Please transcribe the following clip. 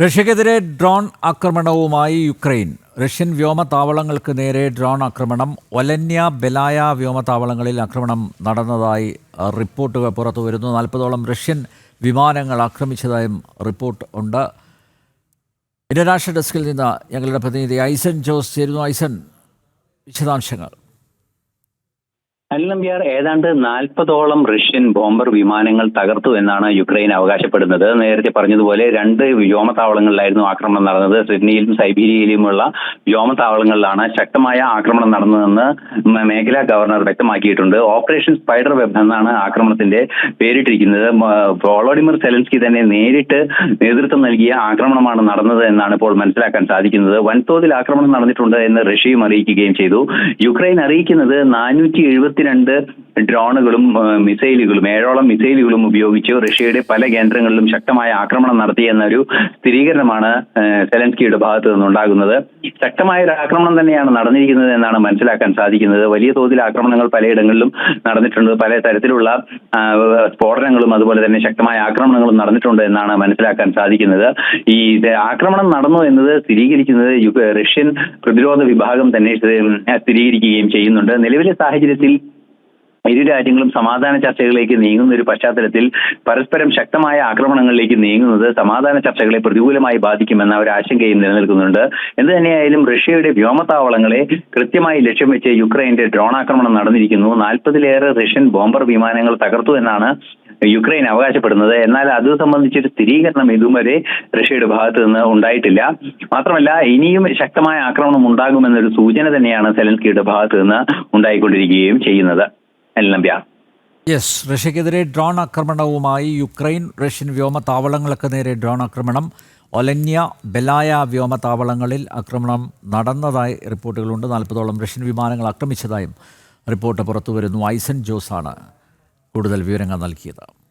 റഷ്യക്കെതിരെ drone ആക്രമണവുമായി Ukraine. Russian വ്യോമതാവളങ്ങൾക്ക് നേരെ ഡ്രോൺ ആക്രമണം. ഒലന്യ ബെലായ വ്യോമതാവളങ്ങളിൽ ആക്രമണം നടന്നതായി റിപ്പോർട്ടുകൾ പുറത്തു വരുന്നു നാൽപ്പതോളം റഷ്യൻ വിമാനങ്ങൾ ആക്രമിച്ചതായും റിപ്പോർട്ട് ഉണ്ട്. ഇന്റർനാഷണൽ ഡെസ്കിൽ നിന്ന് ഞങ്ങളുടെ പ്രതിനിധി ഐസൻ ജോസ് ചേരുന്നു. ഐസൻ വിശദാംശങ്ങൾ. അല്ലംബിയാർ ഏതാണ്ട് നാൽപ്പതോളം റഷ്യൻ ബോംബർ വിമാനങ്ങൾ തകർത്തു എന്നാണ് യുക്രൈൻ അവകാശപ്പെടുന്നത്. നേരത്തെ പറഞ്ഞതുപോലെ രണ്ട് വ്യോമത്താവളങ്ങളിലായിരുന്നു ആക്രമണം നടന്നത്. സിഡ്നിയിലും സൈബീരിയയിലുമുള്ള വ്യോമത്താവളങ്ങളിലാണ് ശക്തമായ ആക്രമണം നടന്നതെന്ന് മേഖലാ ഗവർണർ വ്യക്തമാക്കിയിട്ടുണ്ട്. ഓപ്പറേഷൻ സ്പൈഡർ വെബ് എന്നാണ് ആക്രമണത്തിന്റെ പേരിട്ടിരിക്കുന്നത്. വോളോഡിമിർ സെലൻസ്കി തന്നെ നേരിട്ട് നേതൃത്വം നൽകിയ ആക്രമണമാണ് നടന്നത് എന്നാണ് ഇപ്പോൾ മനസ്സിലാക്കാൻ സാധിക്കുന്നത്. വൻതോതിൽ ആക്രമണം നടന്നിട്ടുണ്ട് എന്ന് റഷ്യയും അറിയിക്കുകയും ചെയ്തു. യുക്രൈൻ അറിയിക്കുന്നത് നാനൂറ്റി എഴുപത്തിരണ്ട് ഡ്രോണുകളും മിസൈലുകളും ഏഴോളം മിസൈലുകളും ഉപയോഗിച്ച് റഷ്യയുടെ പല കേന്ദ്രങ്ങളിലും ശക്തമായ ആക്രമണം നടത്തി എന്നൊരു സ്ഥിരീകരണമാണ് സെലൻസ്കിയുടെ ഭാഗത്തു നിന്നുണ്ടാകുന്നത്. ശക്തമായ ഒരു ആക്രമണം തന്നെയാണ് നടന്നിരിക്കുന്നത് എന്നാണ് മനസ്സിലാക്കാൻ സാധിക്കുന്നത്. വലിയ തോതിൽ ആക്രമണങ്ങൾ പലയിടങ്ങളിലും നടന്നിട്ടുണ്ട്. പല തരത്തിലുള്ള സ്ഫോടനങ്ങളും അതുപോലെ തന്നെ ശക്തമായ ആക്രമണങ്ങളും നടന്നിട്ടുണ്ട് എന്നാണ് മനസ്സിലാക്കാൻ സാധിക്കുന്നത്. ഈ ആക്രമണം നടന്നു എന്നത് സ്ഥിരീകരിക്കുന്നത് റഷ്യൻ പ്രതിരോധ വിഭാഗം തന്നെ സ്ഥി- സ്ഥിരീകരിക്കുകയും ചെയ്യുന്നുണ്ട്. നിലവിലെ സാഹചര്യത്തിൽ ഇരു രാജ്യങ്ങളും സമാധാന ചർച്ചകളിലേക്ക് നീങ്ങുന്ന ഒരു പശ്ചാത്തലത്തിൽ പരസ്പരം ശക്തമായ ആക്രമണങ്ങളിലേക്ക് നീങ്ങുന്നത് സമാധാന ചർച്ചകളെ പ്രതികൂലമായി ബാധിക്കുമെന്ന ഒരു ആശങ്കയും നിലനിൽക്കുന്നുണ്ട്. എന്ത് തന്നെയായാലും റഷ്യയുടെ വ്യോമത്താവളങ്ങളെ കൃത്യമായി ലക്ഷ്യം വെച്ച് യുക്രൈന്റെ ഡ്രോൺ ആക്രമണം നടന്നിരിക്കുന്നു. നാൽപ്പതിലേറെ റഷ്യൻ ബോംബർ വിമാനങ്ങൾ തകർത്തു എന്നാണ് യുക്രൈൻ അവകാശപ്പെടുന്നത്. എന്നാൽ അത് സംബന്ധിച്ചൊരു സ്ഥിരീകരണം ഇതുവരെ റഷ്യയുടെ ഭാഗത്ത് നിന്ന് ഉണ്ടായിട്ടില്ല. മാത്രമല്ല ഇനിയും ശക്തമായ ആക്രമണം ഉണ്ടാകുമെന്നൊരു സൂചന തന്നെയാണ് സെലൻസ്കിയുടെ ഭാഗത്ത് നിന്ന് ഉണ്ടായിക്കൊണ്ടിരിക്കുകയും ചെയ്യുന്നത്. എല്ലാം യെസ് റഷ്യക്കെതിരെ ഡ്രോൺ ആക്രമണവുമായി യുക്രൈൻ റഷ്യൻ വ്യോമതാവളങ്ങൾക്ക് നേരെ ഡ്രോൺ ആക്രമണം. ഒലന്യ ബെലായ വ്യോമതാവളങ്ങളിൽ ആക്രമണം നടന്നതായി റിപ്പോർട്ടുകളുണ്ട്. നാൽപ്പതോളം റഷ്യൻ വിമാനങ്ങൾ ആക്രമിച്ചതായും റിപ്പോർട്ട് പുറത്തുവരുന്നു. ഐസൻ ജോസാണ് കൂടുതൽ വിവരങ്ങൾ നൽകിയത്.